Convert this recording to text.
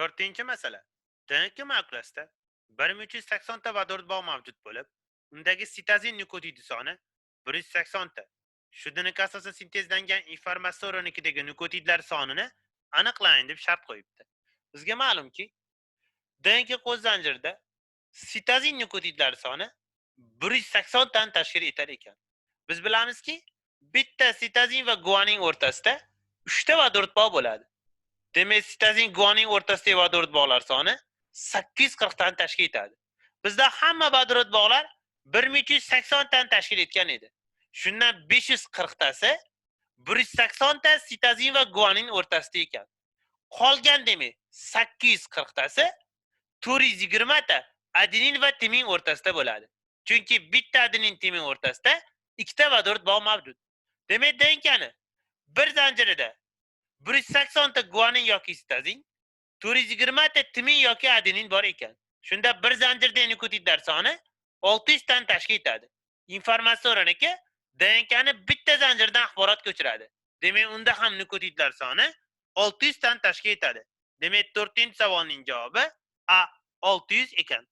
to'rtinchi masala dnk molekulasida bir ming uch yuz saksonta vodorod bog' mavjud bo'lib undagi sitazin nukleotidi soni bir yuz saksonta shu dnk asosan sintezlangan informatsiyanikidagi nukleotidlar sonini aniqlang deb shart qo'yibdi. Bizga ma'lumki dnk qo'z zanjirida sitazin nukleotidlari soni bir yuz saksontani tashkil etar ekan. Biz bilamizki bitta sitazin va guanin o'rtasida uchta vodorod bog' bo'ladi. Demak sitazin guanin o'rtasidagi vodorod bog'lar soni sakkiz yuz qirqtani tashkil etadi bizda hamma vodorod bog'lar bir ming uch yuz saksontani tashkil etgan edi. Shundan besh yuz qirqtasi bir yuz saksonta sitazin va guanin o'rtasida ekan. Qolgan demak sakkiz yuz qirqtasi to'rt yuz yigirmata adenin va timin o'rtasida bo'ladi. Chunki bitta adenin timin o'rtasida ikkita vodorod bog' mavjud. Demak dnkni bir zanjirida bir yuz saksonta guanin yoki sitazin to'rt yuz yigirmata timin yoki adenin bor ekan. Shunda bir zanjirdagi nukleotidlar soni olti yuztani tashkil etadi. Informatsioraniki dnkni bitta zanjirdan axborot ko'chiradi. Demak unda ham nukleotidlar soni olti yuztani tashkil etadi. Demak to'rtinchi savolning javobi a olti yuz ekan.